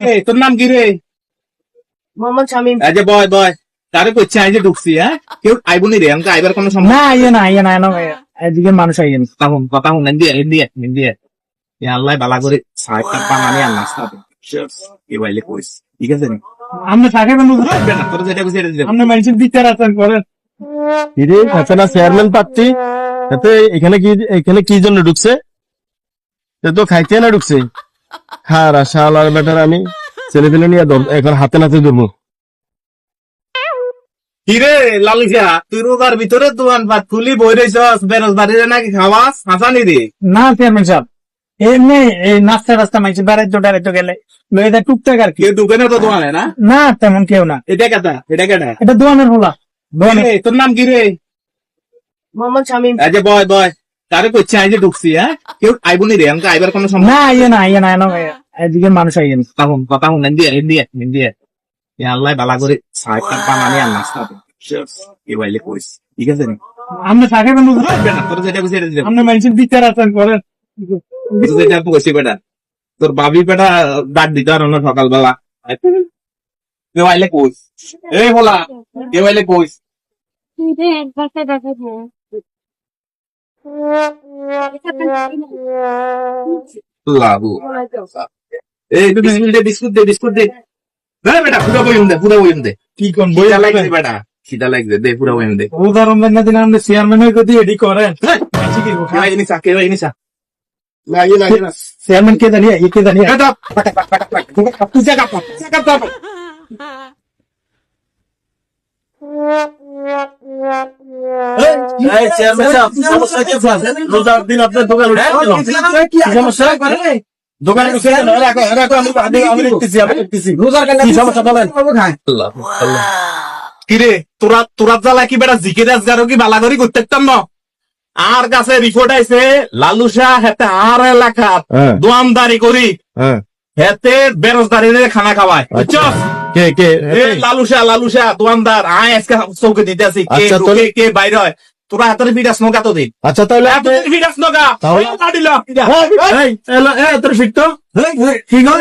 এই তোর নাম কি রে? মোহাম্মদ শামীম। এই যে বয় বয় তারে করছে আই যে ঢুকছি হ্যাঁ? কেউ আইব নি রে আমাকে আইবার কোনো সম্ভব না ইয়ে না ইয়ে না না এদিকে মানুষ আইয়ে না। কথা হুন কথা হুন দিয়ে দিয়ে দিয়ে ইয়া আল্লাহ বালা করে সাহেব বানানি আর নাস্তা এ বাইলে কইস ঠিক আছে নি? আমরা থাকে বন্ধু না তোর যেটা কইছে এটা দিতে আমরা মানুষের বিচার আছেন করেন কিরে আছে চেয়ারম্যান প্রার্থী এতে এখানে কি এখানে কি জন্য ঢুকছে? তো খাইতে না ঢুকছে। হ্যাঁ শাল আর বেটার আমি ছেলে পেলে নিয়ে এখন হাতে নাতে ধরবো কিরে লালিকা তুই রোজার ভিতরে দোকান পাট খুলি বই রইছস বেরোজগারি নাকি খাওয়াস? হাসানি রে না চেয়ারম্যান সাহেব। এমনি এই নাস্তা রাস্তা মাইছে বেড়াইতো টেরাইতো গেলে। লইদা টুকটাক আর কি। ঢুকে না তো দোকানে না? না তেমন কেউ না। এটা কেটা? এটা কেটা? এটা দোয়ানের হোলা। কিরে, তোর নাম কি রে মোহাম্মদ শামীম। এই বয় বয়। তারে আই যে ঢুকছি হ্যাঁ? কেউ আইব নি রে? আমাকে আইবার কোনো সম্ভব না ইয়ে না ইয়ে না না এদিকে মানুষ আইয়ে না। কথা হুন কথা হুন দিয়ে দিয়ে। দিয়ে আল্লাহ বালা করে সাহেব বানানি আর নাস্তা এ বাইলে কইস। ঠিক আছে নি? আমরা থাকে বন্ধু না তোর যেটা কইছে এটা আমরা মানুষের বিচার আছেন করেন যেটা কইছি বেটা। তোর বাবি বেটা ডাক দিতে আর সকালবেলা। কেউ আইলে কইস। এই বলা কেউ আইলে কইস। লাভু এই তুই বিস্কুট দে বিস্কুট দে বিস্কুট দে। দে বেটা পুরো বইম দে পুরো বইম দে। কি কোন বই লাগছে বেটা। সিধা লাগছে দে পুরো বইম দে। উদাহরণ দেন না দিন আমরা চেয়ারম্যান হয়ে যদি এডি করেন। কেউ আইনি সা কেউ আইনি সা চেয়ারম্যান কে জানিয়ে ই কে জানিয়ে? বেটা পাটা পাটা পাটা তুই জায়গা পা জায়গা পা এই চেয়ারম্যান সাহেব সমস্যা কি আছে রোজার দিন আপনার দোকান উঠে কি সমস্যা? দোকানে ঢুকে গেল। রাখো রাখো আমি আমি আমি আমি দেখতেছি। রোজার কেন কি সমস্যা বলেন? কিরে তোরা তোরা জ্বালা কি বেটা? জিকে রাজগারও কি বালা করি না? আর কাছে রিপোর্ট আইছে লালুসা হেতে আর এলাকা হ্যাঁ। দোয়ামদারি করি। হ্যাঁ। হেতে বেরোজগারি খানা খাওয়ায় বুঝছস? কে কে? এ লালুসা লালুসা দোয়ামদার আয় আজকে চৌকে দিতে আছি কে আচ্ছা, কে বাইরে হয়? তোরা হাতের বিরাস নগা তো দিন আচ্ছা তাহলে বিরাস নগা তোর ফিট তো কি গো